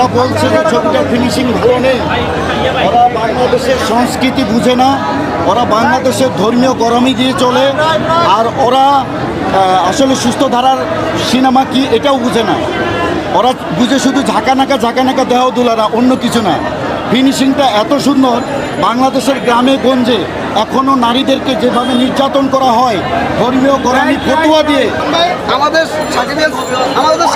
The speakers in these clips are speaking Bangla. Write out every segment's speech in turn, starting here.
যারা বলছে যে ফিনিশিং ভালো নেই। ওরা বাংলাদেশের সংস্কৃতি বুঝে না। ওরা বাংলাদেশের ধর্মীয় গরমই দিয়ে চলে। আর ওরা আসলে সুস্থ ধারার সিনেমা কি এটাও বুঝে না। ওরা বুঝে শুধু ঝাঁকানাকা ঝাঁকানাকা দেহ দুলারা, অন্য কিছু না। ফিনিশিংটা এত সুন্দর, বাংলাদেশের গ্রামে, গঞ্জে এখনও নারীদেরকে যেভাবে নির্যাতন করা হয়, ধর্মীয় গরমি ফতুয়া দিয়ে আমাদের আমাদের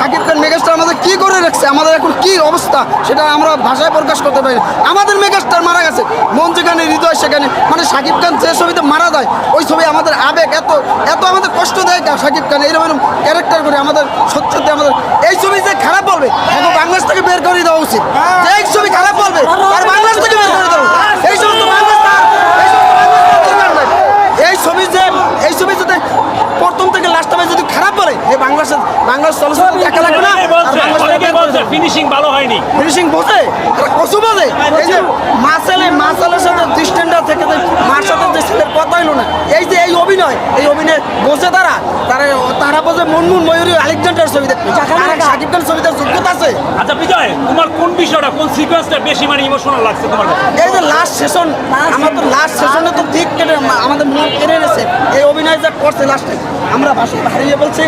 কি করে রাখছে? আমাদের এখন কি অবস্থা? সেটা আমরা ভাষায় প্রকাশ করতে পারি। আমাদের মেগাস্টার মারা গেছে। মন যেখানে, হৃদয় সেখানে। মানে শাকিব খান যে ছবিতে মারা যায়, ওই ছবি আমাদের আবেগ, এত এত আমাদের কষ্ট দেয় শাকিব খান। এইরকম ক্যারেক্টার করে আমাদের সত্যতে সত্যি আমাদের। এই ছবি যে খারাপ বলবে এখন বাংলাদেশ থেকে বের করে দেওয়া উচিত। এই ছবি খারাপ বলবে আর বাংলাদেশ থেকে বের করে দেবো এই সমস্ত বাংলাদেশ তার- এই সমস্ত বাংলাদেশ দরকার নাই। এই ছবি যে এই ছবি যদি প্রথম থেকে লাস্ট টাইমে যদি খারাপ বলে চলচ্চিত্র দেখা লাগবে না। অনেকে বলছে ফিনিশিং ভালো হয়নি। ফিনিশিং বোঝে কসু বোঝে এই যে মাসালে মাসালের সাথে ডিস্টেন্ডার থেকে মার সাথে কথা হইল না। এই যে এই অভিনয় এই অভিনয় বোঝে তারা। তারা তারা বোঝে মনমুন ময়ূরী আলেকজান্ডার ছবিতে তারা সাকিব খান ছবিতে যোগ্যতা আছে। আচ্ছা বিজয় তোমার কোন বিষয়টা কোন সিকোয়েন্সটা বেশি মানে ইমোশনাল লাগছে তোমার এই যে লাস্ট সেশন আমার তো লাস্ট সেশনে তো আমাদের মন কেড়ে এনেছে। এই অভিনয় যা করছে লাস্টে আমরা ভাষা হারিয়ে বলছি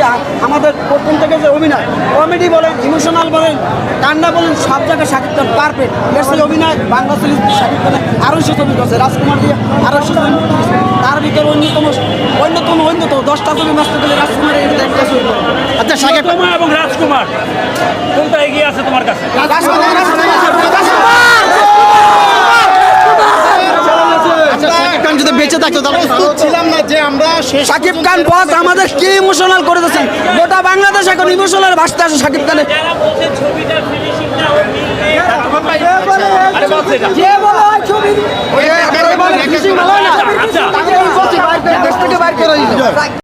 আমাদের প্রথম থেকে যে অভিনয় কমেডি বলেন ইমোশনাল বলেন কান্না বলেন সব জায়গায় শাকিব খান পারফেক্ট এর সেই অভিনয় বাংলা সিরিজ শাকিব খানের আড়াইশো ছবি করছে রাজকুমার দিয়ে আড়াইশো ছবি তার ভিতরে অন্যতম অন্যতম অন্যতম দশটা ছবি মাস্ত গেলে রাজকুমারের একটা ছবি। করে। আচ্ছা তোমার এবং রাজকুমার। কোনটা এগিয়ে আছে তোমার কাছে রাজকুমার, রাজকুমার, আচ্ছা সাকিব খান যদি বেঁচে থাকতো তাহলে প্রস্তুত ছিলাম না যে আমরা সাকিব খান বস আমাদের কি ইমোশনাল করে দিয়েছেন গোটা বাংলাদেশ এখন ইমোশনাল ভাসতে আছে সাকিব খানের যারা বলছে ছবিটার ফিনিশিংটা আরে বলছে এটা। যে বলো ওই ছবি